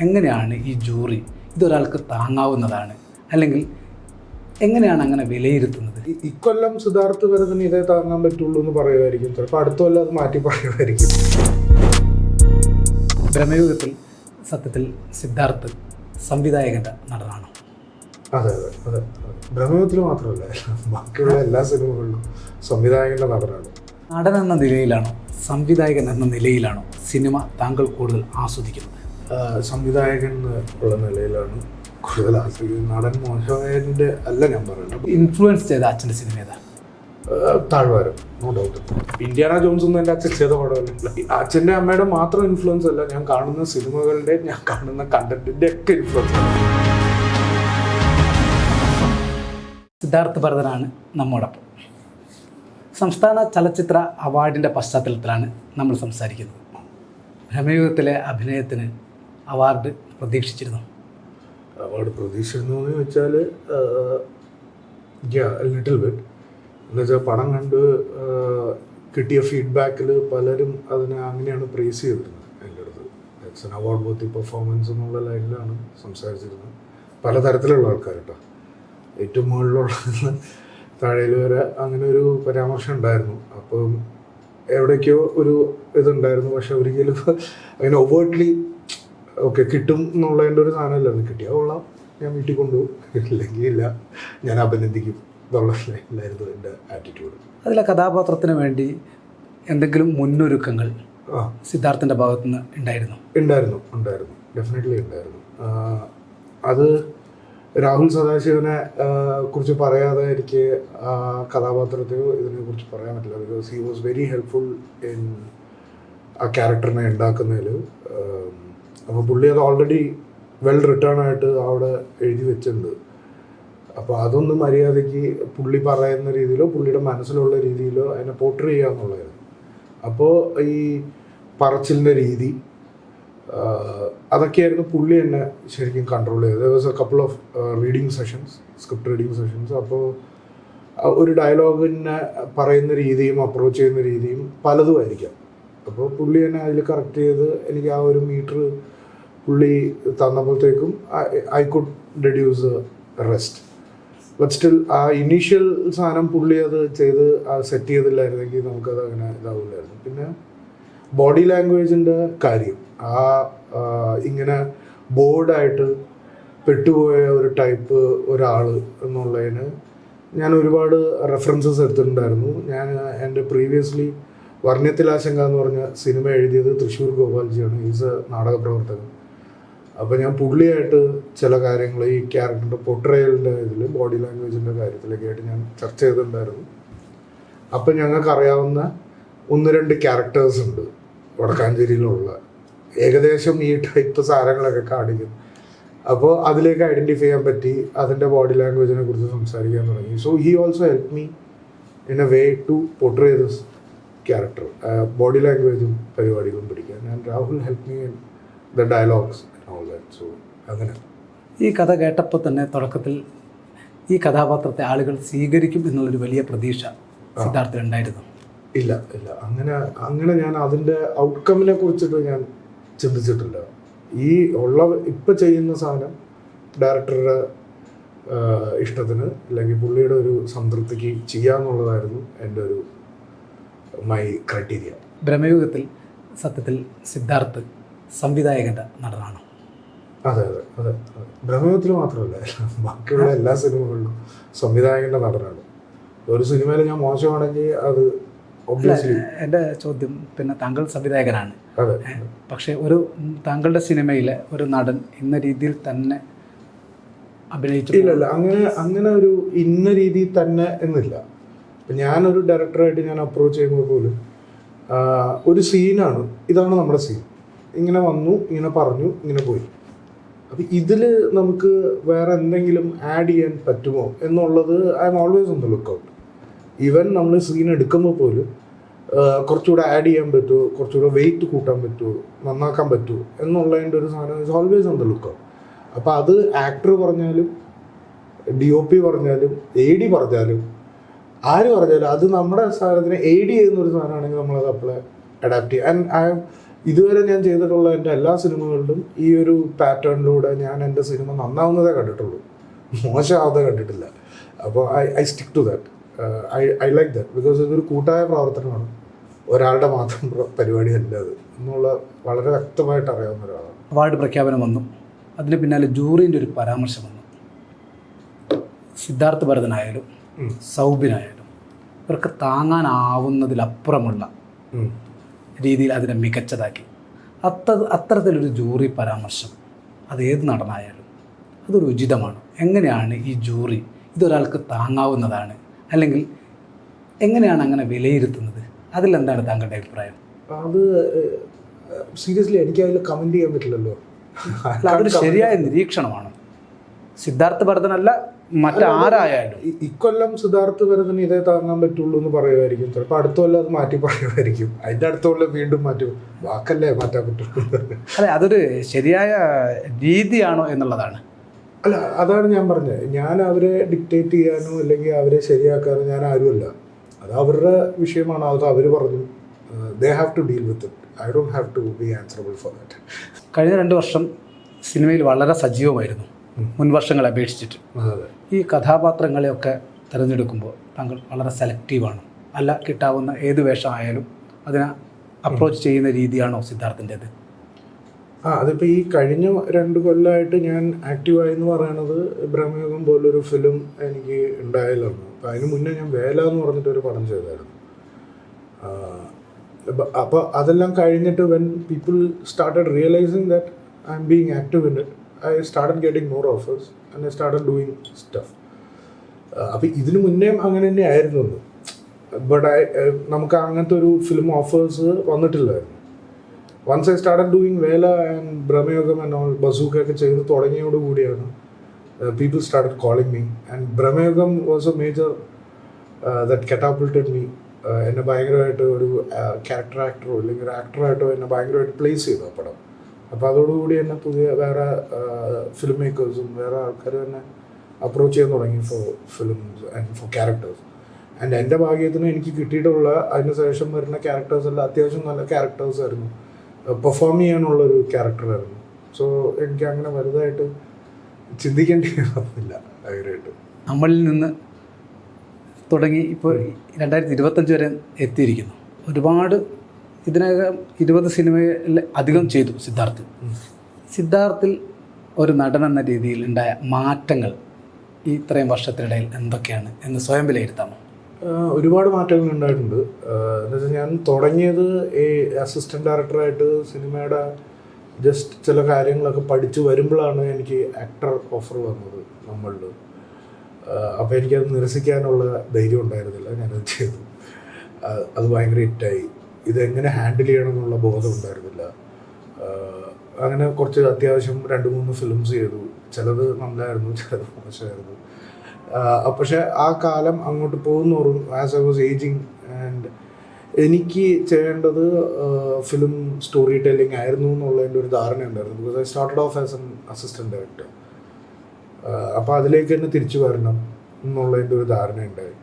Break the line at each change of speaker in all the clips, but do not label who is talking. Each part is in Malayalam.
എങ്ങനെയാണ് ഈ ജൂറി ഇതൊരാൾക്ക് താങ്ങാവുന്നതാണ്? അല്ലെങ്കിൽ എങ്ങനെയാണ് അങ്ങനെ വിലയിരുത്തുന്നത്?
ഇക്കൊല്ലം സിദ്ധാർത്ഥ ഭരതന് ഇതേ താങ്ങാൻ പറ്റുള്ളൂ എന്ന് പറയുമായിരിക്കും. ചിലപ്പോൾ അടുത്ത കൊല്ലം അത് മാറ്റി പറയുമായിരിക്കും.
ബ്രഹ്മയുഗത്തിൽ സത്യത്തിൽ സിദ്ധാർത്ഥ് സംവിധായകന്റെ നടനാണ്.
അതെ അതെ അതെ. ബ്രഹ്മയുഗത്തിൽ മാത്രമല്ല ബാക്കിയുള്ള എല്ലാ സിനിമകളിലും സംവിധായകന്റെ നടനാണ്.
നടൻ എന്ന നിലയിലാണോ സംവിധായകൻ എന്ന നിലയിലാണോ സിനിമ താങ്കൾ കൂടുതൽ ആസ്വദിക്കുന്നത്?
സംവിധായകൻ ഉള്ള നിലയിലാണ് കൂടുതൽ ആസ്വദിക്കുന്നത്. നടൻ മോഹൻറെ അല്ല ഞാൻ പറയുന്നത്.
ഇൻഫ്ലുവൻസ് ചെയ്ത അച്ഛന്റെ സിനിമ ഏതാ?
Thazhvaram no doubt Indiana Jones ഒന്നും എന്റെ അച്ഛൻ ചെയ്ത പടമല്ല അച്ഛന്റെ അമ്മയുടെ മാത്രം ഇൻഫ്ലുവൻസ് അല്ല ഞാൻ കാണുന്ന സിനിമകളുടെ ഞാൻ കാണുന്ന കണ്ടന്റിന്റെ ഒക്കെ ഇൻഫ്ലുവൻസ് സിദ്ധാർത്ഥ
സിദ്ധാർത്ഥ് ഭരതനാണ് നമ്മോടൊപ്പം. സംസ്ഥാന ചലച്ചിത്ര അവാർഡിന്റെ പശ്ചാത്തലത്തിലാണ് നമ്മൾ സംസാരിക്കുന്നത്. ഭ്രമയുഗത്തിലെ അഭിനയത്തിന് അവാർഡ് പ്രതീക്ഷിച്ചിരുന്നു.
അവാർഡ് പ്രതീക്ഷിച്ചിരുന്നു എന്ന് വെച്ചാൽ ലിറ്റിൽ ബിറ്റ് എന്ന് വെച്ചാൽ പടം കണ്ട് കിട്ടിയ ഫീഡ്ബാക്കിൽ പലരും അതിനെ അങ്ങനെയാണ് പ്രേസ് ചെയ്തിരുന്നത്. എന്റെ അടുത്ത് it's an award worthy performance എന്നുള്ള ലൈനിലാണ് സംസാരിച്ചിരുന്നത്. പലതരത്തിലുള്ള ആൾക്കാർ കേട്ടോ ഏറ്റവും മുകളിലുള്ള താഴേൽ വരെ അങ്ങനെ ഒരു പരാമർശം ഉണ്ടായിരുന്നു. അപ്പം എവിടേക്കോ ഒരു ഇതുണ്ടായിരുന്നു. പക്ഷെ ഒരിക്കലും അങ്ങനെ ഒവേർട്ട്ലി ഓക്കെ കിട്ടും എന്നുള്ളതിന്റെ ഒരു സാധനമല്ലായിരുന്നു കിട്ടിയ കൊള്ളാം. ഞാൻ വീട്ടിൽ കൊണ്ടുപോകും. ഇല്ലെങ്കിൽ ഇല്ല. ഞാൻ അഭിനന്ദിക്കും. എന്നുള്ള ലൈനിലായിരുന്നു എന്റെ ആറ്റിറ്റ്യൂഡ്
അതിലെ കഥാപാത്രത്തിന് വേണ്ടി എന്തെങ്കിലും മുന്നൊരുക്കങ്ങൾ
ആ.
ഭാഗത്തു നിന്ന് ഉണ്ടായിരുന്നു?
ഉണ്ടായിരുന്നു. ഉണ്ടായിരുന്നു. ഡെഫിനറ്റ്ലി ഉണ്ടായിരുന്നു. അത് രാഹുൽ സദാശിവനെ കുറിച്ച് പറയാതെ എനിക്ക് കഥാപാത്രത്തെയോ ഇതിനെ കുറിച്ച് പറയാൻ പറ്റില്ല. Because he was very helpful in ആ ക്യാരക്ടറിനെ ഉണ്ടാക്കുന്നതിൽ അപ്പോൾ പുള്ളി അത് ഓൾറെഡി വെൽ റിട്ടേൺ ആയിട്ട് അവിടെ എഴുതി വെച്ചിട്ടുണ്ട്. അപ്പോൾ അതൊന്നും മര്യാദയ്ക്ക് പുള്ളി പറയുന്ന രീതിയിലോ പുള്ളിയുടെ മനസ്സിലുള്ള രീതിയിലോ അതിനെ പോർട്ട്രി ചെയ്യുക എന്നുള്ളതായിരുന്നു. അപ്പോൾ ഈ പറച്ചിലിന്റെ രീതി അതൊക്കെയായിരുന്നു പുള്ളി എന്നെ ശരിക്കും കൺട്രോൾ ചെയ്തത്. Was a couple of reading sessions script reading sessions അപ്പോൾ ഒരു ഡയലോഗിനെ പറയുന്ന രീതിയും അപ്രോച്ച് ചെയ്യുന്ന രീതിയും പലതും ആയിരിക്കാം. അപ്പോൾ പുള്ളി എന്നെ അതിൽ കറക്റ്റ് ചെയ്ത് എനിക്ക് ആ ഒരു മീറ്റർ പുള്ളി തന്നപ്പോഴത്തേക്കും I could reduce rest but still ആ ഇനീഷ്യൽ സാധനം പുള്ളി അത് ചെയ്ത് സെറ്റ് ചെയ്തില്ലായിരുന്നെങ്കിൽ നമുക്കത് അങ്ങനെ ഇതാവില്ലായിരുന്നു. പിന്നെ ബോഡി ലാംഗ്വേജിന്റെ കാര്യം. ആ ഇങ്ങനെ ബോർഡായിട്ട് പെട്ടുപോയ ഒരു ടൈപ്പ് ഒരാൾ എന്നുള്ളതിന് ഞാൻ ഒരുപാട് റെഫറൻസസ് എടുത്തിട്ടുണ്ടായിരുന്നു. ഞാൻ എന്റെ പ്രീവിയസ്ലി വർണത്തിലാശങ്ക എന്ന് പറഞ്ഞ സിനിമ എഴുതിയത് തൃശ്ശൂർ ഗോപാൽജിയാണ്. ഈസ് എ നാടക പ്രവർത്തകൻ അപ്പോൾ ഞാൻ പുള്ളിയായിട്ട് ചില കാര്യങ്ങൾ ഈ ക്യാരക്ടറിന്റെ പൊട്രയലിന്റെ ഇതിൽ ബോഡി ലാംഗ്വേജിന്റെ കാര്യത്തിലൊക്കെ ആയിട്ട് ഞാൻ ചർച്ച ചെയ്തിട്ടുണ്ടായിരുന്നു. അപ്പം ഞങ്ങൾക്ക് അറിയാവുന്ന ഒന്ന് രണ്ട് ക്യാരക്ടേഴ്സ് ഉണ്ട് വടക്കാഞ്ചേരിയിലുള്ള. ഏകദേശം ഈ ടൈപ്പ് സാധനങ്ങളൊക്കെ കാണിക്കും. അപ്പോൾ അതിലേക്ക് ഐഡന്റിഫൈ ചെയ്യാൻ പറ്റി അതിന്റെ ബോഡി ലാംഗ്വേജിനെ കുറിച്ച് സംസാരിക്കാൻ തുടങ്ങി. So he also help me in a way to portray this character body ലാംഗ്വേജും പരിപാടികളും പിടിക്കാൻ. And Rahul help me in the dialogues അങ്ങനെ.
ഈ കഥ കേട്ടപ്പോൾ തന്നെ തുടക്കത്തിൽ ഈ കഥാപാത്രത്തെ ആളുകൾ സ്വീകരിക്കും എന്നുള്ളൊരു വലിയ പ്രതീക്ഷ സിദ്ധാർത്ഥിനുണ്ടായിരുന്നു
ഇല്ല ഇല്ല. അങ്ങനെ അങ്ങനെ ഞാൻ അതിന്റെ ഔട്ട്കമ്മിനെ കുറിച്ചിട്ട് ഞാൻ ചിന്തിച്ചിട്ടില്ല ഈ ഉള്ള ഇപ്പം ചെയ്യുന്ന സാധനം ഡയറക്ടറുടെ ഇഷ്ടത്തിന് അല്ലെങ്കിൽ പുള്ളിയുടെ ഒരു സംതൃപ്തിക്ക് ചെയ്യാന്നുള്ളതായിരുന്നു എന്റെ ഒരു മൈ ക്രൈറ്റീരിയ
ബ്രഹ്മയുഗത്തിൽ സത്യത്തിൽ സിദ്ധാർത്ഥ് സംവിധായകന്റെ നടനാണ്.
അതെ അതെ അതെ ബ്രഹ്മത്തിൽ മാത്രമല്ല ബാക്കിയുള്ള എല്ലാ സിനിമകളിലും സംവിധായകന്റെ നടനാണ്. ഒരു സിനിമയിൽ ഞാൻ മോശമാണെങ്കിൽ അത് ഒബ്വിയസ്ലി
എന്റെ ചോദ്യം പിന്നെ താങ്കൾ സംവിധായകനാണ്.
അതെ
പക്ഷേ ഒരു താങ്കളുടെ സിനിമയിലെ ഒരു നടൻ ഇന്ന രീതിയിൽ തന്നെ അഭിനയിച്ചു
ഇല്ല ഇല്ല അങ്ങനെ അങ്ങനെ ഒരു ഇന്ന രീതിയിൽ തന്നെ എന്നില്ല. ഇപ്പം ഞാനൊരു ഡയറക്ടറായിട്ട് ഞാൻ അപ്രോച്ച് ചെയ്യുമ്പോൾ പോലും ഒരു സീനാണ് ഇതാണ് നമ്മുടെ സീൻ ഇങ്ങനെ വന്നു ഇങ്ങനെ പറഞ്ഞു ഇങ്ങനെ പോയി. അപ്പം ഇതിൽ നമുക്ക് വേറെ എന്തെങ്കിലും ആഡ് ചെയ്യാൻ പറ്റുമോ എന്നുള്ളത് I'm always on the look even നമ്മൾ സീൻ എടുക്കുമ്പോൾ പോലും കുറച്ചുകൂടെ ആഡ് ചെയ്യാൻ പറ്റുമോ കുറച്ചുകൂടെ വെയിറ്റ് കൂട്ടാൻ പറ്റുമോ നന്നാക്കാൻ പറ്റുമോ എന്നുള്ളതിന്റെ ഒരു സാധനം is always on the look അപ്പോൾ അത് ആക്ടർ പറഞ്ഞാലും ഡി ഒ പി പറഞ്ഞാലും എ ഡി പറഞ്ഞാലും ആര് പറഞ്ഞാലും അത് നമ്മുടെ സാധനത്തിന് എ ഡി ചെയ്യുന്ന ഒരു സാധനമാണെങ്കിൽ നമ്മളത് അപ്ലൈ അഡാപ്റ്റ് ചെയ്യും. ആൻഡ് ഐ ഇതുവരെ ഞാൻ ചെയ്തിട്ടുള്ള എന്റെ എല്ലാ സിനിമകളിലും ഈ ഒരു പാറ്റേണിലൂടെ ഞാൻ എന്റെ സിനിമ നന്നാവുന്നതേ കണ്ടിട്ടുള്ളൂ. മോശമാവാതെ കണ്ടിട്ടില്ല. അപ്പോൾ I I stick to that. I I like that. Because ഇതൊരു കൂട്ടായ പ്രവർത്തനമാണ്. ഒരാളുടെ മാത്രം പരിപാടി അല്ല അത്. എന്നുള്ള വളരെ വ്യക്തമായിട്ട് അറിയാവുന്ന ഒരാളാണ്.
അവാർഡ് പ്രഖ്യാപനം വന്നു. അതിന് പിന്നാലെ ജൂറിന്റെ ഒരു പരാമർശം വന്നു. സിദ്ധാർത്ഥ ഭരതനായാലും. സൗബിനായാലും ഇവർക്ക് താങ്ങാനാവുന്നതിലപ്പുറമുള്ള. രീതിയിൽ അതിനെ മികച്ചതാക്കി. അത്ത അത്തരത്തിലൊരു ജൂറി പരാമർശം അത് ഏത് നടനായാലും അതൊരു ഉചിതമാണ്. എങ്ങനെയാണ് ഈ ജൂറി ഇതൊരാൾക്ക് താങ്ങാവുന്നതാണ്? അല്ലെങ്കിൽ എങ്ങനെയാണ് അങ്ങനെ വിലയിരുത്തുന്നത്? അതിലെന്താണ് താങ്കളുടെ അഭിപ്രായം?
അത് സീരിയസ്ലി എനിക്ക് അതിൽ കമന്റ് ചെയ്യാൻ പറ്റില്ലല്ലോ.
അതൊരു ശരിയായ നിരീക്ഷണമാണ്. സിദ്ധാർത്ഥ ഭരതനല്ല മറ്റാരായാലും.
ഇക്കൊല്ലം സിദ്ധാർത്ഥ് ഭരതന് ഇതേ താങ്ങാൻ പറ്റുള്ളൂ എന്ന് പറയുമായിരിക്കും. ചിലപ്പോൾ അടുത്ത കൊല്ലം അത് മാറ്റി പറയുമായിരിക്കും. അതിന്റെ അടുത്ത കൊല്ലം വീണ്ടും മാറ്റും വാക്കല്ലേ മാറ്റാൻ പറ്റുള്ളൂ.
അതെ അതൊരു ശരിയായ രീതിയാണോ എന്നുള്ളതാണ്.
അല്ല അതാണ് ഞാൻ പറഞ്ഞത്. ഞാൻ അവരെ ഡിക്റ്റേറ്റ് ചെയ്യാനോ അല്ലെങ്കിൽ അവരെ ശരിയാക്കാനോ ഞാൻ ആരുമല്ല. അത് അവരുടെ വിഷയമാണ് അത് അവർ പറഞ്ഞു. They have to deal with it I don't have to be answerable for that
കഴിഞ്ഞ രണ്ട് വർഷം സിനിമയിൽ വളരെ സജീവമായിരുന്നു. മുൻ വർഷങ്ങളെ അപേക്ഷിച്ചിട്ട് ഈ കഥാപാത്രങ്ങളെയൊക്കെ തിരഞ്ഞെടുക്കുമ്പോൾ താങ്കൾ വളരെ സെലക്റ്റീവാണ്. അല്ല കിട്ടാവുന്ന ഏത് വേഷമായാലും അതിനെ അപ്രോച്ച് ചെയ്യുന്ന രീതിയാണോ സിദ്ധാർത്ഥിന്റെത്?
ആ അതിപ്പോൾ ഈ കഴിഞ്ഞ രണ്ട് കൊല്ലമായിട്ട് ഞാൻ ആക്റ്റീവായി എന്ന് പറയണത് ബ്രഹ്മയുഗം പോലൊരു ഫിലിം എനിക്ക് ഉണ്ടായാലാണ് അപ്പോൾ അതിന് മുന്നേ ഞാൻ വേല എന്ന് പറഞ്ഞിട്ടൊരു പടം ചെയ്തായിരുന്നു. അപ്പോൾ അതെല്ലാം കഴിഞ്ഞിട്ട് when people started realising that I'm being active in it I started getting more offers and I started doing stuff അപ്പം ഇതിനു മുന്നേ അങ്ങനെ തന്നെ ആയിരുന്നു. ബട്ട് ഐ നമുക്ക് അങ്ങനത്തെ ഒരു film offers വന്നിട്ടില്ലായിരുന്നു. Once I started doing Vela and Bramayugam and all Bazooka ഒക്കെ ചെയ്ത് തുടങ്ങിയോട് കൂടിയാണ് people started calling me and Bramayugam was a major that catapulted me എന്നെ ഭയങ്കരമായിട്ട് ഒരു ക്യാരക്ടർ ആക്ടറോ അല്ലെങ്കിൽ ഒരു ആക്ടറായിട്ടോ എന്നെ ഭയങ്കരമായിട്ട് പ്ലേസ് ചെയ്തു ആ പടം. അപ്പോൾ അതോടുകൂടി തന്നെ പുതിയ വേറെ ഫിലിം മേക്കേഴ്സും വേറെ ആൾക്കാർ തന്നെ അപ്രോച്ച് ചെയ്യാൻ തുടങ്ങി for films and for characters and എന്റെ ഭാഗ്യത്തിന് എനിക്ക് കിട്ടിയിട്ടുള്ള അതിന് ശേഷം വരുന്ന ക്യാരക്ടേഴ്സ് എല്ലാം അത്യാവശ്യം നല്ല ക്യാരക്ടേഴ്സ് ആയിരുന്നു. പെർഫോം ചെയ്യാനുള്ള ഒരു ക്യാരക്ടറായിരുന്നു സോ എനിക്ക് അങ്ങനെ വലുതായിട്ട് ചിന്തിക്കേണ്ടി വന്നില്ല ഭയങ്കരമായിട്ട്
നമ്മളിൽ നിന്ന് തുടങ്ങി ഇപ്പോൾ രണ്ടായിരത്തി ഇരുപത്തഞ്ച് വരെ എത്തിയിരിക്കുന്നു. ഒരുപാട് ഇതിനകം ഇരുപത് സിനിമയിൽ അധികം ചെയ്തു സിദ്ധാർത്ഥ്. സിദ്ധാർത്ഥിൽ ഒരു നടൻ എന്ന രീതിയിൽ ഉണ്ടായ മാറ്റങ്ങൾ ഈ ഇത്രയും വർഷത്തിനിടയിൽ എന്തൊക്കെയാണ് എന്ന് സ്വയം വിലയിരുത്താമോ?
ഒരുപാട് മാറ്റങ്ങൾ ഉണ്ടായിട്ടുണ്ട്. എന്നുവെച്ചാൽ ഞാൻ തുടങ്ങിയത് ഈ അസിസ്റ്റന്റ് ഡയറക്ടറായിട്ട് സിനിമയുടെ ജസ്റ്റ് ചില കാര്യങ്ങളൊക്കെ പഠിച്ചു വരുമ്പോഴാണ് എനിക്ക് ആക്ടർ ഓഫർ വന്നത് നമ്മളിൽ. അപ്പോൾ എനിക്കത് നിരസിക്കാനുള്ള ധൈര്യം ഉണ്ടായിരുന്നില്ല. ഞാനത് ചെയ്തു. അത് ഭയങ്കര ഹിറ്റായി ഇതെങ്ങനെ ഹാൻഡിൽ ചെയ്യണം എന്നുള്ള ബോധം ഉണ്ടായിരുന്നില്ല. അങ്ങനെ കുറച്ച് അത്യാവശ്യം രണ്ട് മൂന്ന് ഫിലിംസ് ചെയ്തു. ചിലത് നല്ലതായിരുന്നു ചിലത് മോശമായിരുന്നു. പക്ഷെ ആ കാലം അങ്ങോട്ട് പോകുന്നോറും as I was ageing and എനിക്ക് ചെയ്യേണ്ടത് ഫിലിം സ്റ്റോറി ടെല്ലിംഗ് ആയിരുന്നു എന്നുള്ളതിന്റെ ഒരു ധാരണ ഉണ്ടായിരുന്നു. Because I started off as an assistant director അപ്പോൾ അതിലേക്ക് തന്നെ തിരിച്ചു വരണം എന്നുള്ളതിന്റെ ഒരു ധാരണ ഉണ്ടായി.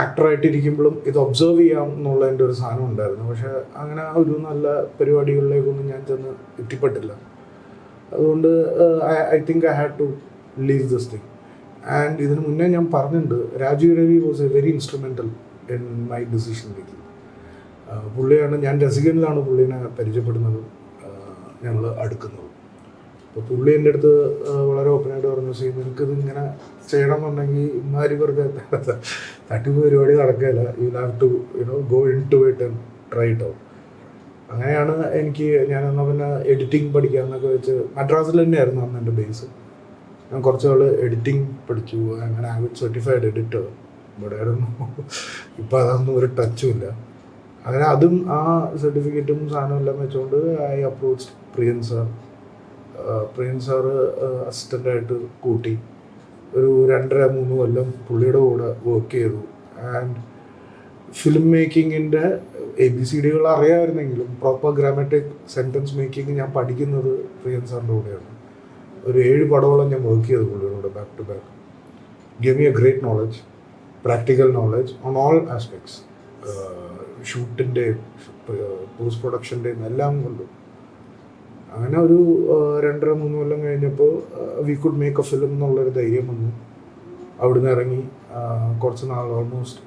ആക്ടറായിട്ട് ആയിട്ടിരിക്കുമ്പോഴും ഇത് ഒബ്സർവ് ചെയ്യാം എന്നുള്ള എന്റെ ഒരു സാധനം ഉണ്ടായിരുന്നു. പക്ഷെ അങ്ങനെ ഒരു നല്ല പരിപാടികളിലേക്കൊന്നും ഞാൻ ചെന്ന് എത്തിപ്പെട്ടില്ല. അതുകൊണ്ട് I think I had to leave this thing and ഇതിന് മുന്നേ ഞാൻ പറഞ്ഞിട്ടുണ്ട് Rajeev Ravi was a very instrumental in my decision making പുള്ളിയാണ് ഞാൻ രസികനിലാണ് പുള്ളിനെ പരിചയപ്പെടുന്നതും. ഞങ്ങൾ അടുക്കുന്നതും. അപ്പോൾ പുള്ളി എന്റെ അടുത്ത് വളരെ ഓപ്പണായിട്ട് ചെയ്യും ഇങ്ങനെ ചെയ്യണമെന്നുണ്ടെങ്കിൽ ഇമാരി വെറുതെ തട്ടിപ്പ് പരിപാടി നടക്കില്ല you have to you know go into it try it അങ്ങനെയാണ് എനിക്ക് ഞാൻ എന്നാൽ പിന്നെ എഡിറ്റിംഗ് പഠിക്കാമെന്നൊക്കെ വെച്ച് മദ്രാസിൽ തന്നെയായിരുന്നു അന്ന് എന്റെ ബേസ് ഞാൻ കുറച്ച് നാൾ എഡിറ്റിംഗ് പഠിച്ചു. അങ്ങനെ ആവിഡ് സർട്ടിഫൈഡ് എഡിറ്റർ ഇവിടെ ആയിരുന്നു. ഇപ്പം അതൊന്നും ഒരു ടച്ചും ഇല്ല. അങ്ങനെ അതും ആ സർട്ടിഫിക്കറ്റും സാധനവും എല്ലാം വെച്ചുകൊണ്ട് I approach Priyan sir Priyan sir അസിസ്റ്റന്റായിട്ട് കൂട്ടി ഒരു രണ്ടര മൂന്ന് കൊല്ലം പുള്ളിയുടെ കൂടെ വർക്ക് ചെയ്തു. ആൻഡ് ഫിലിം മേക്കിങ്ങിന്റെ എ ബി സി ഡികൾ അറിയാമായിരുന്നെങ്കിലും പ്രോപ്പർ ഗ്രാമറ്റിക് സെന്റൻസ് മേക്കിംഗ് ഞാൻ പഠിക്കുന്നത് പ്രിയൻ സാറിന്റെ കൂടെയാണ്. ഒരു ഏഴ് പടവോളം ഞാൻ വർക്ക് ചെയ്തു പുള്ളിയുടെ back to back give me a great knowledge practical knowledge on all aspects ഷൂട്ടിന്റെയും post പ്രൊഡക്ഷന്റെയും എല്ലാം കൊണ്ടും അങ്ങനെ ഒരു രണ്ടര മൂന്ന് കൊല്ലം കഴിഞ്ഞപ്പോൾ we could make a film എന്നുള്ളൊരു ധൈര്യം വന്നു. അവിടുന്ന് ഇറങ്ങി കുറച്ച് നാൾ almost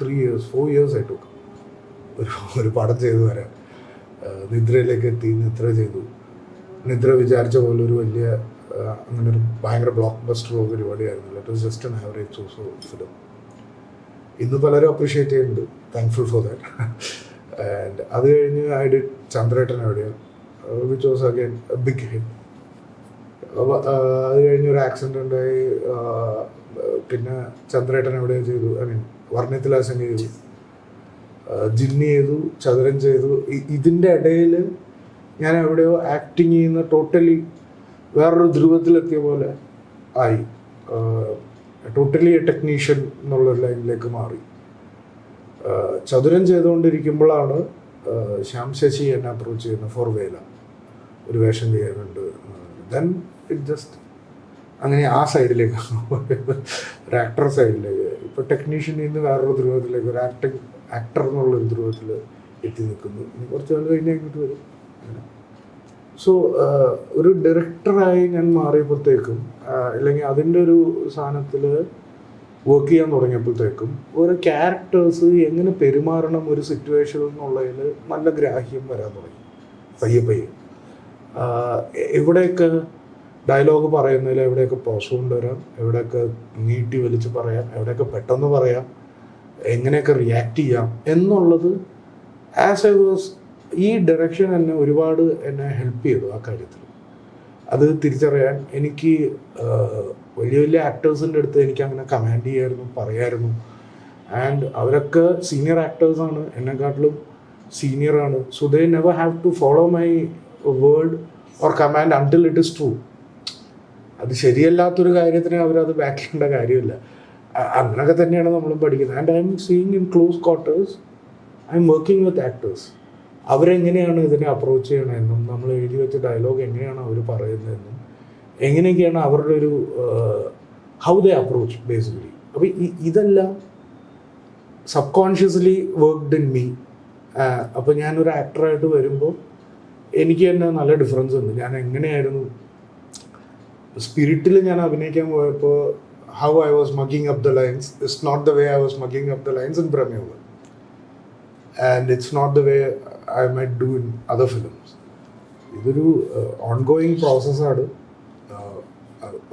three years four years ആയിട്ട് ഒരു ഒരു പടം ചെയ്തു വരാൻ നിദ്രയിലേക്ക് എത്തി നിദ്ര ചെയ്തു. നിദ്ര വിചാരിച്ച പോലെ ഒരു വലിയ അങ്ങനെ ഒരു ഭയങ്കര ബ്ലോക്ക് ബസ്റ്ററോ പരിപാടിയായിരുന്നില്ല. It was just an average so so film ഇന്ന് പലരും അപ്രീഷിയേറ്റ് ചെയ്യുന്നുണ്ട്. താങ്ക്ഫുൾ ഫോർ ദാറ്റ് ആൻഡ് അത് കഴിഞ്ഞ് ഐ ഡിഡ് ചന്ദ്രേട്ടൻ എവിടെയാണ് which was again big hit അത് കഴിഞ്ഞ് ഒരു ആക്സിഡന്റ് ഉണ്ടായി. പിന്നെ ചന്ദ്രേട്ടൻ എവിടെയോ ചെയ്തു. ഐ മീൻ വർണത്തിലാസം ചെയ്തു. ജിന്നി ചെയ്തു ചതുരൻ ചെയ്തു. ഇതിന്റെ ഇടയിൽ ഞാൻ എവിടെയോ ആക്ടിങ് ചെയ്യുന്ന ടോട്ടലി വേറൊരു ധ്രുവത്തിലെത്തിയ പോലെ ആയി. ടോട്ടലി ടെക്നീഷ്യൻ എന്നുള്ള ലൈനിലേക്ക് മാറി. ചതുരൻ ചെയ്തുകൊണ്ടിരിക്കുമ്പോഴാണ് ശ്യാം ശശി എന്നെ അപ്രോച്ച് ചെയ്യുന്ന ഫോർ വേല ഒരു വേഷം ചെയ്യാനുണ്ട്. ദെൻ ഇറ്റ് ജസ്റ്റ് അങ്ങനെ ആ സൈഡിലേക്ക് ഒരു ആക്ടർ സൈഡിലേക്ക്. ഇപ്പോൾ ടെക്നീഷ്യൻ നിന്ന് വേറൊരു ധ്രുവത്തിലേക്ക് ഒരു ആക്ടിങ് ആക്ടർ എന്നുള്ളൊരു ധ്രുവത്തിൽ എത്തി നിൽക്കുന്നു. ഇനി കുറച്ച് നാൾ കഴിഞ്ഞാൽ ഇങ്ങോട്ട് വരും. സോ ഒരു ഡയറക്ടറായി ഞാൻ മാറിയപ്പോഴത്തേക്കും അല്ലെങ്കിൽ അതിന്റെ ഒരു സാധനത്തിൽ വർക്ക് ചെയ്യാൻ തുടങ്ങിയപ്പോഴത്തേക്കും ഒരു ക്യാരക്ടേഴ്സ് എങ്ങനെ പെരുമാറണം ഒരു സിറ്റുവേഷൻ എന്നുള്ളതിൽ നല്ല ഗ്രാഹ്യം വരാൻ തുടങ്ങി. പയ്യെ പയ്യെ. എവിടെയൊക്കെ ഡയലോഗ് പറയുന്നതിൽ എവിടെയൊക്കെ പോസ് കൊണ്ടുവരാം എവിടെയൊക്കെ നീട്ടി വലിച്ച് പറയാം എവിടെയൊക്കെ പെട്ടെന്ന് പറയാം എങ്ങനെയൊക്കെ റിയാക്ട് ചെയ്യാം എന്നുള്ളത് ആസ് എ വേഴ്സ് ഈ ഡയറക്ഷൻ എന്നെ ഒരുപാട് എന്നെ ഹെൽപ്പ് ചെയ്തു ആ കാര്യത്തിൽ. അത് തിരിച്ചറിയാൻ എനിക്ക് വലിയ വലിയ ആക്ടേഴ്സിന്റെ അടുത്ത് എനിക്ക് അങ്ങനെ കമാൻഡ് ചെയ്യായിരുന്നു പറയായിരുന്നു. ആൻഡ് അവരൊക്കെ സീനിയർ ആക്ടേഴ്സാണ് എന്നെക്കാട്ടിലും സീനിയറാണ് so they never have to follow my word or command until it is true അത് ശരിയല്ലാത്തൊരു കാര്യത്തിന് അവരത് ബാക്ക് കാര്യമില്ല. അങ്ങനെയൊക്കെ തന്നെയാണ് നമ്മളും പഠിക്കുന്നത്. And I'm seeing in close quarters I'm working with actors അവരെങ്ങനെയാണ് ഇതിനെ അപ്രോച്ച് ചെയ്യണമെന്നും നമ്മൾ എഴുതി വെച്ച ഡയലോഗ് എങ്ങനെയാണ് അവർ പറയുന്നതെന്നും എങ്ങനെയൊക്കെയാണ് അവരുടെ ഒരു ഹൗ ദേ അപ്രോച്ച് ബേസിക്കലി അപ്പോൾ ഇതെല്ലാം subconsciously worked in me അപ്പോൾ ഞാനൊരു ആക്ടറായിട്ട് വരുമ്പോൾ എനിക്ക് തന്നെ നല്ല ഡിഫറൻസ് ഉണ്ട്. ഞാൻ എങ്ങനെയായിരുന്നു സ്പിരിറ്റിൽ ഞാൻ അഭിനയിക്കാൻ പോയപ്പോൾ how I was mugging up the lines it's not the way I was mugging up the lines in പ്രമേവ് and it's not the way I may do in other films ഇതൊരു ഓൺഗോയിങ് പ്രോസസ്സാണ്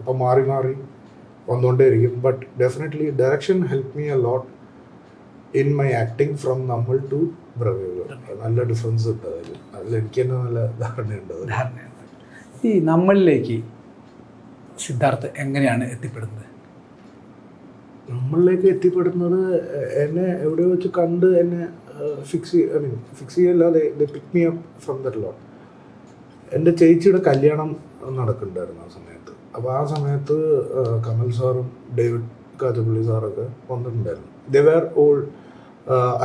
അപ്പം മാറി മാറി വന്നുകൊണ്ടേയിരിക്കും but definitely direction help me a lot in my acting from നമ്മൾ ടു ബ്രവേവ് നല്ല ഡിഫറൻസ് ഉണ്ട് അതിൽ അതിൽ എനിക്ക് തന്നെ നല്ല ധാരണയുണ്ട്
ഈ നമ്മളിലേക്ക് സിദ്ധാർത്ഥ് എങ്ങനെയാണ് എത്തിപ്പെടുന്നത്?
നമ്മളിലേക്ക് എത്തിപ്പെടുന്നത് എന്നെ എവിടെ വെച്ച് കണ്ട് എന്നെ fix I mean fix ചെയ്യല്ലാതെ pick me up from that lot എന്റെ ചേച്ചിയുടെ കല്യാണം നടക്കുന്നുണ്ടായിരുന്നു ആ സമയത്ത്. അപ്പോൾ ആ സമയത്ത് കമൽ സാറും ഡേവിഡ് കാറ്റപ്പള്ളി സാറൊക്കെ വന്നിട്ടുണ്ടായിരുന്നു. ദേ വേർ ഓൾ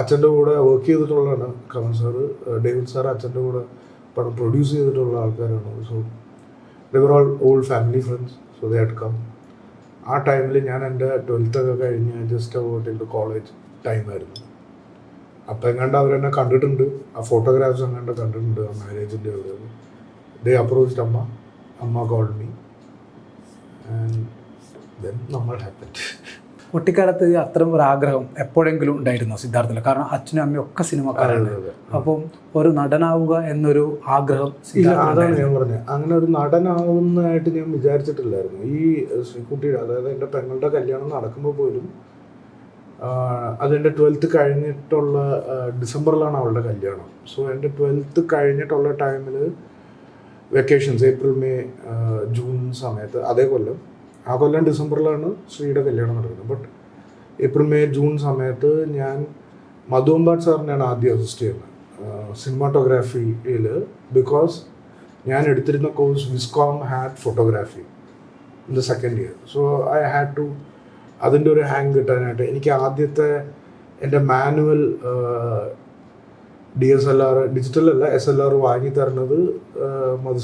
അച്ഛന്റെ കൂടെ വർക്ക് ചെയ്തിട്ടുള്ളതാണ്. കമൽ സാറ് ഡേവിഡ് സാർ അച്ഛന്റെ കൂടെ പടം പ്രൊഡ്യൂസ് ചെയ്തിട്ടുള്ള ആൾക്കാരാണ്. So there all all family friends so they had come ആ ടൈമിൽ ഞാൻ എന്റെ ട്വൽത്ത് ഒക്കെ കഴിഞ്ഞ് ജസ്റ്റ് അബൌട്ട് എന്റെ കോളേജ് ടൈമായിരുന്നു അപ്പം എങ്ങാണ്ട് അവരെന്നെ കണ്ടിട്ടുണ്ട്. ആ ഫോട്ടോഗ്രാഫ്സ് എങ്ങാണ്ട് കണ്ടിട്ടുണ്ട് ആ മാരേജിന്റെ അവിടെ ദേ അപ്രോച്ച്ഡ് അമ്മ. അമ്മ കോൾഡ് മീ നമ്മൾ
കുട്ടിക്കാലത്ത് അത്തരം ഒരു ആഗ്രഹം എപ്പോഴെങ്കിലും ഉണ്ടായിരുന്നു സിദ്ധാർത്ഥിന് കാരണം അച്ഛനും അമ്മയും ഒക്കെ സിനിമക്കാരാണ്. അപ്പം ഒരു നടനാവുക എന്നൊരു ആഗ്രഹം
അതാണ് ഞാൻ പറഞ്ഞത്. അങ്ങനെ ഒരു നടനാവുന്നതായിട്ട് ഞാൻ വിചാരിച്ചിട്ടില്ലായിരുന്നു. ഈ കുട്ടിയുടെ അതായത് എന്റെ പെങ്ങളുടെ കല്യാണം നടക്കുമ്പോൾ പോലും അതെന്റെ ട്വൽത്ത് കഴിഞ്ഞിട്ടുള്ള ഡിസംബറിലാണ് അവളുടെ കല്യാണം. സോ എന്റെ ട്വൽത്ത് കഴിഞ്ഞിട്ടുള്ള ടൈമിൽ വെക്കേഷൻസ് ഏപ്രിൽ മെയ് ജൂൺ സമയത്ത് അതേ കൊല്ലം. ആ കൊല്ലം ഡിസംബറിലാണ് ശ്രീയുടെ കല്യാണം നടക്കുന്നത്. ബട്ട് ഏപ്രിൽ മെയ് ജൂൺ സമയത്ത് ഞാൻ മധുവമ്പാട് സാറിനെയാണ് ആദ്യം അസിസ്റ്റ് ചെയ്യുന്നത്. സിനിമാറ്റോഗ്രാഫിയിൽ ബിക്കോസ് ഞാൻ എടുത്തിരുന്ന course Viscom had photography in the second year so I had to അതിന്റെ ഒരു ഹാങ് കിട്ടാനായിട്ട് എനിക്ക് ആദ്യത്തെ എന്റെ manual D S L R digital അല്ല എസ് എൽ ആർ വാങ്ങി തരണത് മധു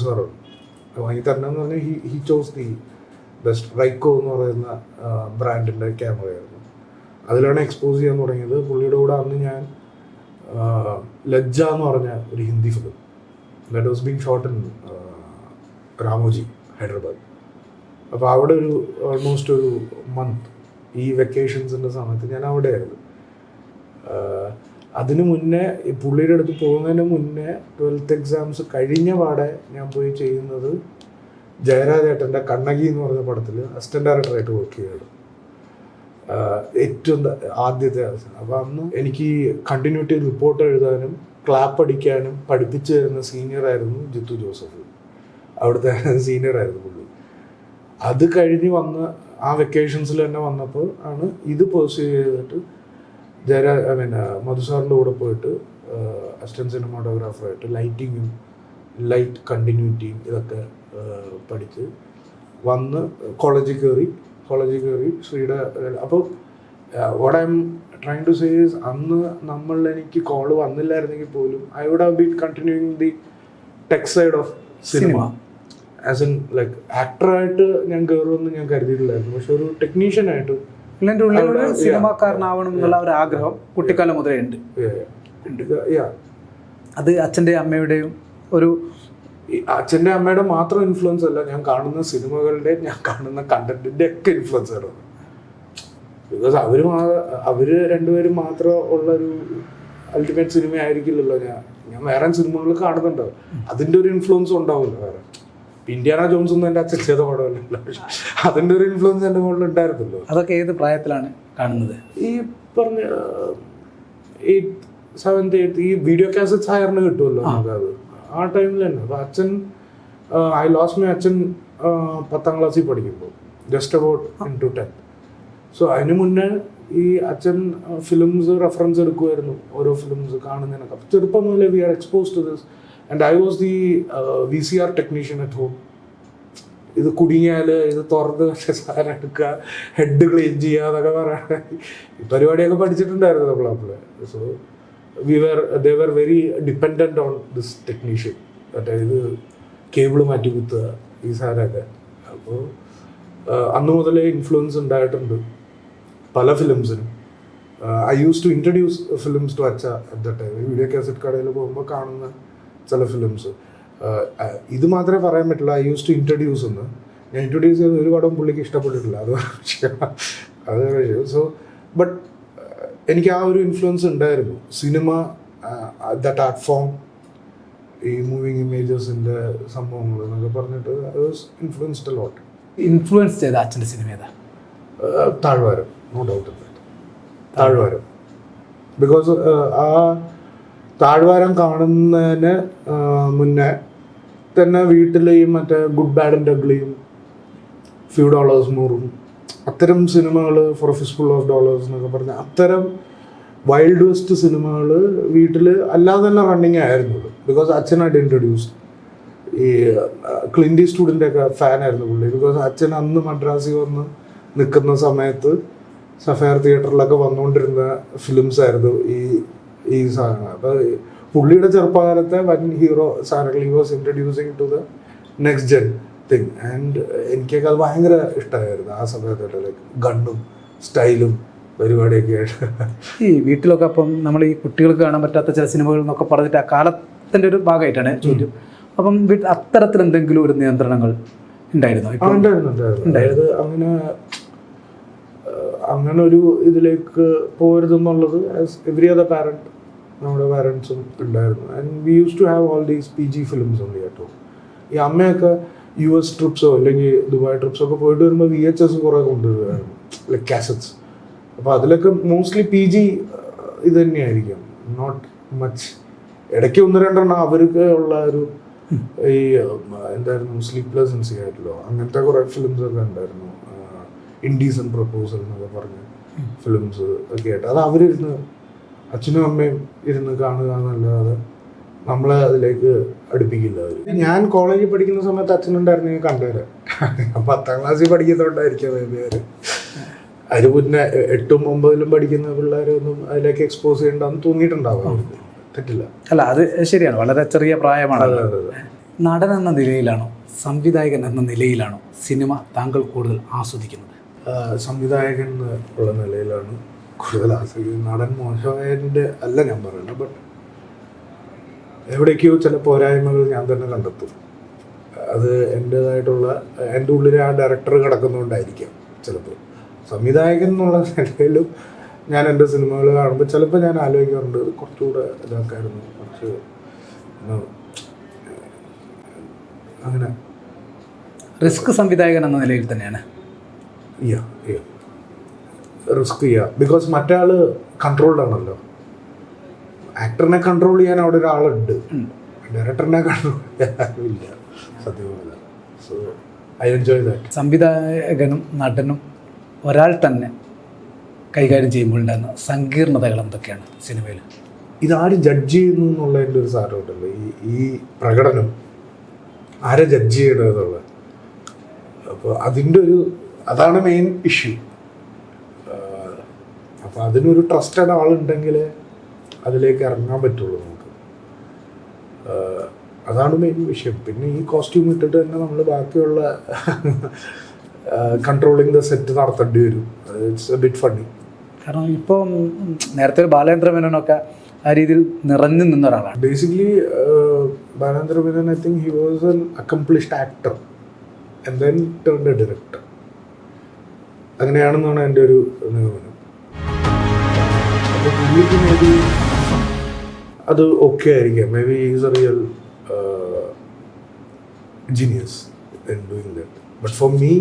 വാങ്ങി തരണമെന്ന് പറഞ്ഞാൽ he he chose the best Ricoh എന്ന് പറയുന്ന ബ്രാൻഡിന്റെ ക്യാമറയായിരുന്നു അതിലാണ് എക്സ്പോസ് ചെയ്യാൻ തുടങ്ങിയത്. പുള്ളിയുടെ കൂടെ അന്ന് ഞാൻ ലജ്ജ എന്ന് പറഞ്ഞ ഒരു Hindi film that was being shot in Ramoji Hyderabad. അപ്പോൾ അവിടെ ഒരു ഓൾമോസ്റ്റ് ഒരു മന്ത് ഈ വെക്കേഷൻസിന്റെ സമയത്ത് ഞാൻ അവിടെയായിരുന്നു. അതിന് മുന്നേ പുള്ളിയുടെ അടുത്ത് പോകുന്നതിന് മുന്നേ ട്വൽത്ത് എക്സാംസ് കഴിഞ്ഞ പാടെ ഞാൻ പോയി ചെയ്യുന്നത് ജയരാജേട്ടന്റെ കണ്ണകി എന്ന് പറഞ്ഞ പടത്തിൽ അസിസ്റ്റന്റ് ഡയറക്ടറായിട്ട് വർക്ക് ചെയ്തു ഏറ്റവും ആദ്യത്തെ അവസരം. അപ്പോൾ അന്ന് എനിക്ക് കണ്ടിന്യൂറ്റി റിപ്പോർട്ട് എഴുതാനും ക്ലാപ്പ് അടിക്കാനും പഠിപ്പിച്ചു തരുന്ന സീനിയറായിരുന്നു ജിത്തു ജോസഫ്. അവിടുത്തെ സീനിയറായിരുന്നു പുള്ളി. അത് കഴിഞ്ഞ് വന്ന് ആ വെക്കേഷൻസിൽ തന്നെ വന്നപ്പോൾ ആണ് ഇത് പെർസ്യൂ ചെയ്തിട്ട് ജയരാ ഐ മീൻ മധുസാറിന്റെ കൂടെ പോയിട്ട് അസിസ്റ്റന്റ് സിനിമാറ്റോഗ്രാഫറായിട്ട് ലൈറ്റിങ്ങും ലൈറ്റ് കണ്ടിന്യൂറ്റിയും ഇതൊക്കെ ആ, പഠിച്ച് വന്ന് കോളേജിൽ കയറി കോളേജിൽ കയറി ശ്രീയുടെ അപ്പോൾ what I'm trying to says അന്ന് നമ്മൾ എനിക്ക് കോൾ വന്നില്ലായിരുന്നെങ്കിൽ പോലും I would have been continuing the tech side of cinema as an like ആക്ടറായിട്ട് ഞാൻ കയറുമെന്ന് ഞാൻ കരുതിയിട്ടില്ലായിരുന്നു പക്ഷെ ഒരു ടെക്നീഷ്യനായിട്ട്
എന്റെ ഉള്ളിൽ ഒരു സിനിമാക്കാരനാവണം എന്നുള്ള ഒരു ആഗ്രഹം കുട്ടിക്കാലം മുതലേ ഉണ്ട്. അത് അച്ഛന്റെയും അമ്മയുടെയും ഒരു
അച്ഛന്റെ അച്ഛന്റെ അമ്മയുടെ മാത്രം ഇൻഫ്ലുവൻസ് അല്ല ഞാൻ കാണുന്ന സിനിമകളുടെ ഞാൻ കാണുന്ന കണ്ടന്റിന്റെ ഒക്കെ ഇൻഫ്ലുവൻസ് ആണ്. ബിക്കോസ് അവർ മാ- അവർ രണ്ടുപേരും മാത്രം ഉള്ള ഒരു അൾട്ടിമേറ്റ് സിനിമ ആയിരിക്കില്ലല്ലോ ഞാൻ. ഞാൻ വേറെ സിനിമകൾ കാണുന്നുണ്ടാവും അതിന്റെ ഒരു ഇൻഫ്ലുവൻസ് ഉണ്ടാവില്ല വേറെ. ഇന്ത്യാന ജോൺസ് ഒന്നും എന്റെ അച്ഛൻ ചെയ്ത പടമല്ലല്ലോ അതിന്റെ ഒരു ഇൻഫ്ലുവൻസ് എന്റെ മുകളിൽ ഉണ്ടായിരുന്നല്ലോ.
അതൊക്കെ ഏത് പ്രായത്തിലാണ് കാണുന്നത്?
ഈ പറഞ്ഞ എയ്ത്ത് സെവൻത് എയ്ത്ത് ഈ വീഡിയോ കാസറ്റ്സ് ഹയറിന് കിട്ടുമല്ലോ നമുക്കത്. ആ ടൈമിൽ തന്നെ. അപ്പോൾ അച്ഛൻ ഐ ലോസ് മൈ അച്ഛൻ പത്താം ക്ലാസ്സിൽ പഠിക്കുമ്പോൾ. Just about into ten so അതിന് മുന്നേ ഈ അച്ഛൻ ഫിലിംസ് റെഫറൻസ് എടുക്കുമായിരുന്നു. ഓരോ ഫിലിംസ് കാണുന്നതിനൊക്കെ. ചെറുപ്പം മുതലേ we are expose to this and I was the V C R technician at home ഇത് കുടുങ്ങിയാൽ ഇത് തുറന്ന് പക്ഷെ സാധനം എടുക്കുക ഹെഡ് ക്ലീൻ ചെയ്യുക എന്നൊക്കെ പറയാൻ ഈ പരിപാടിയൊക്കെ പഠിച്ചിട്ടുണ്ടായിരുന്നു നമ്മൾ അപ്പോൾ so we were they were very dependent on this technician അതായത് കേബിൾ മാറ്റി കുത്തുക ഈ സാധനമൊക്കെ. അപ്പോൾ അന്ന് മുതലേ ഇൻഫ്ലുവൻസ് ഉണ്ടായിട്ടുണ്ട് പല ഫിലിംസിനും I use to introduce films to അച്ഛ at the time video cassette കടയിൽ പോകുമ്പോൾ കാണുന്ന ചില ഫിലിംസ് ഇത് മാത്രമേ പറയാൻ പറ്റുള്ളൂ. ഐ യൂസ് ടു ഇൻട്രൊഡ്യൂസ് എന്ന്. ഞാൻ ഇൻട്രൊഡ്യൂസ് ചെയ്യുന്ന ഒരു പടം പുള്ളിക്ക് ഇഷ്ടപ്പെട്ടിട്ടില്ല. അത് അത് സോ ബട്ട് എനിക്ക് ആ ഒരു ഇൻഫ്ലുവൻസ് ഉണ്ടായിരുന്നു. സിനിമ ദാറ്റ് ആർട്ട് ഫോം ഈ മൂവിങ് ഇമേജസിന്റെ സംഭവങ്ങൾ എന്നൊക്കെ പറഞ്ഞിട്ട് I was influenced lot
influence ചെയ്ത അച്ഛന്റെ സിനിമ ഏതാ?
Thazhvaram. No doubt Thazhvaram. Because ആ താഴ്വാരം കാണുന്നതിന് മുന്നേ തന്നെ വീട്ടിലെയും മറ്റേ ഗുഡ് ബാഡ് ആൻഡ് ഡഗ്ലിയും ഫ്യൂ ഡോളേഴ്സ് നൂറും. അത്തരം സിനിമകൾ for fistful of dollars എന്നൊക്കെ പറഞ്ഞ അത്തരം വൈൽഡ് വെസ്റ്റ് സിനിമകൾ വീട്ടിൽ അല്ലാതെ തന്നെ റണ്ണിങ് ആയിരുന്നു ബിക്കോസ് അച്ഛൻ അച്ഛനായിട്ട് ഇൻട്രൊഡ്യൂസ് ഈ ക്ലിൻഡി സ്റ്റുഡന്റെ ഒക്കെ ഫാനായിരുന്നു പുള്ളി. ബിക്കോസ് അച്ഛൻ അന്ന് മദ്രാസിൽ വന്ന് നിൽക്കുന്ന സമയത്ത് സഫയർ തിയേറ്ററിലൊക്കെ വന്നുകൊണ്ടിരുന്ന ഫിലിംസ് ആയിരുന്നു ഈ ഈ സാധനങ്ങൾ അപ്പോൾ പുള്ളിയുടെ ചെറുപ്പകാലത്തെ വൻ ഹീറോ സാധനങ്ങൾ he was introducing to the next gen thing and എനിക്കൊക്കെ അത് ഭയങ്കര ഇഷ്ടമായിരുന്നു ആ സമയത്തൊക്കെ ലൈക്ക് ഗണ്ണും സ്റ്റൈലും പരിപാടിയൊക്കെ ആയിട്ട്.
ഈ വീട്ടിലൊക്കെ അപ്പം നമ്മൾ ഈ കുട്ടികൾക്ക് കാണാൻ പറ്റാത്ത ചില സിനിമകൾ എന്നൊക്കെ പറഞ്ഞിട്ട് ആ കാലത്തിന്റെ ഒരു ഭാഗമായിട്ടാണ് ചോദ്യം. അപ്പം അത്തരത്തിൽ എന്തെങ്കിലും ഒരു നിയന്ത്രണങ്ങൾ ഉണ്ടായിരുന്നോ?
ഉണ്ടായിരുന്നു അങ്ങനെ അങ്ങനെ ഒരു ഇതിലേക്ക് പോരുതെന്നുള്ളത് ആസ് എവറി അതർ പാരന്റ് നമ്മുടെ പാരൻസും ഉണ്ടായിരുന്നു. And we use to have all these P G films ഉണ്ട് കേട്ടോ ഈ അമ്മയൊക്കെ യു എസ് ട്രിപ്സോ അല്ലെങ്കിൽ ദുബായ് ട്രിപ്സോ ഒക്കെ പോയിട്ട് വരുമ്പോൾ വി എച്ച് എസ് കുറേ കൊണ്ടുവരുമായിരുന്നു ലൈക്ക് കാസറ്റ്സ് അപ്പോൾ അതിലൊക്കെ മോസ്റ്റ്ലി പി ജി ഇത് തന്നെയായിരിക്കും. നോട്ട് മച്ച് ഇടയ്ക്ക് ഒന്ന് രണ്ടെണ്ണം അവർക്ക് ഉള്ള ഒരു ഈ എന്തായിരുന്നു സ്ലീപ്ലെസ് ഇൻ സിയാറ്റിലോ അങ്ങനത്തെ കുറേ ഫിലിംസ് ഒക്കെ ഉണ്ടായിരുന്നു. ഇൻഡീസൻ പ്രപ്പോസൽ എന്നൊക്കെ പറഞ്ഞ് ഫിലിംസ് ഒക്കെ ആയിട്ട്. അത് അവരിരുന്ന് അച്ഛനും അമ്മയും ഇരുന്ന് കാണുക എന്നല്ലാതെ നമ്മളെ അതിലേക്ക് അടുപ്പിക്കില്ല അവർ ഞാൻ കോളേജിൽ പഠിക്കുന്ന സമയത്ത് അച്ഛനുണ്ടായിരുന്നു ഞാൻ കണ്ടുവരാം പത്താം ക്ലാസ്സിൽ പഠിക്കുന്നതുകൊണ്ടായിരിക്കും അവർ. അവർ പിന്നെ എട്ടും ഒമ്പതിലും പഠിക്കുന്ന പിള്ളേരൊന്നും അതിലേക്ക് എക്സ്പോസ് ചെയ്യണ്ടെന്ന് തോന്നിയിട്ടുണ്ടാവും. തെറ്റില്ല.
അല്ല അത് ശരിയാണ്. വളരെ ചെറിയ പ്രായമാണ്. നടൻ എന്ന നിലയിലാണോ സംവിധായകൻ എന്ന നിലയിലാണോ സിനിമ താങ്കൾ കൂടുതൽ ആസ്വദിക്കുന്നത്?
സംവിധായകൻ ഉള്ള നിലയിലാണ് കൂടുതൽ ആശ്രയിക്കുന്നത് നടൻ മോശമായതിന്റെ അല്ല ഞാൻ പറയുന്നത് ബട്ട് എവിടേക്കോ ചില പോരായ്മകൾ ഞാൻ തന്നെ കണ്ടെത്തും. അത് എന്റേതായിട്ടുള്ള എന്റെ ഉള്ളിൽ ആ ഡയറക്ടർ കിടക്കുന്നതുകൊണ്ടായിരിക്കാം ചിലപ്പോൾ സംവിധായകൻ എന്നുള്ള നിലയിലും ഞാൻ എന്റെ സിനിമകൾ കാണുമ്പോൾ ചിലപ്പോൾ ഞാൻ ആലോചിക്കാറുണ്ട് കുറച്ചുകൂടെ ഇതാക്കായിരുന്നു കുറച്ച് അങ്ങനെ.
റിസ്ക് സംവിധായകൻ എന്ന നിലയിൽ തന്നെയാണ്.
റിസ്ക് ചെയ്യുക. ബിക്കോസ് മറ്റേ ആൾ കൺട്രോൾഡ് ആണല്ലോ. ആക്ടറിനെ കൺട്രോൾ ചെയ്യാൻ അവിടെ ഒരാളുണ്ട്. ഡയറക്ടറിനെ കൺട്രോൾ ഇല്ല. സത്യം സോ ഐ എൻജോയ് ദാറ്റ്
സംവിധായകനും നടനും ഒരാൾ തന്നെ കൈകാര്യം ചെയ്യുമ്പോൾ ഉണ്ടാകുന്ന സങ്കീർണതകൾ എന്തൊക്കെയാണ് സിനിമയിൽ
ഇതാരും ജഡ്ജ് ചെയ്യുന്നു എന്നുള്ളതിന്റെ ഒരു സാധനമുണ്ടല്ലോ ഈ ഈ പ്രകടനം ആരെ ജഡ്ജ് ചെയ്യണമെന്നുള്ളത് അപ്പോൾ അതിന്റെ ഒരു അതാണ് മെയിൻ ഇഷ്യൂ അപ്പോൾ അതിനൊരു ട്രസ്റ്റഡ് ആളുണ്ടെങ്കിൽ അതിലേക്ക് ഇറങ്ങാൻ പറ്റുള്ളൂ നമുക്ക്. അതാണ് മെയിൻ വിഷയം. പിന്നെ ഈ കോസ്റ്റ്യൂം ഇട്ടിട്ട് തന്നെ നമ്മൾ ബാക്കിയുള്ള കൺട്രോളിങ് ദ സെറ്റ് നടത്തേണ്ടി വരും. ഇറ്റ്സ് എ ബിറ്റ് ഫണ്ണി
കാരണം ഇപ്പോൾ നേരത്തെ ഒരു ബാലേന്ദ്ര മേനോനൊക്കെ ആ രീതിയിൽ നിറഞ്ഞു നിന്ന ഒരാളാണ്.
Basically Balendra Menon I think he was an accomplished actor and then turn a director അങ്ങനെയാണെന്നാണ് എന്റെ ഒരു നിഗമനം. അത് ഓക്കെ ആയിരിക്കാം. Maybe is a real genius in doing that but for me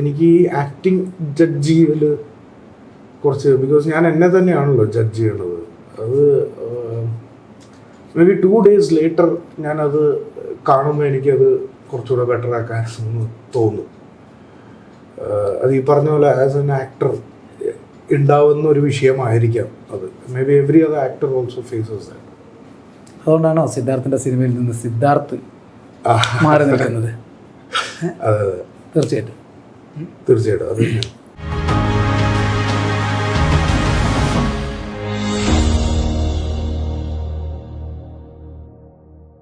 എനിക്ക് ആക്ടിങ് ജഡ്ജ് ചെയ്യൽ കുറച്ച് ബിക്കോസ് ഞാൻ എന്നെ തന്നെയാണല്ലോ ജഡ്ജ് ചെയ്യണത്. അത് may be two days later ഞാനത് കാണുമ്പോൾ എനിക്കത് കുറച്ചുകൂടെ ബെറ്റർ ആക്കാൻ തോന്നും ആഹ് അത് ഈ പറഞ്ഞ പോലെ ആസ് എൻ ആക്ടർ ഉണ്ടാവുന്ന ഒരു വിഷയമായിരിക്കാം അത്. Maybe every other actor also faces that
അതുകൊണ്ടാണോ സിദ്ധാർത്ഥിന്റെ സിനിമയിൽ നിന്ന് സിദ്ധാർത്ഥ് മാറി നിൽക്കുന്നത്?
അതെ അതെ.
തീർച്ചയായിട്ടും.
തീർച്ചയായിട്ടും. അത്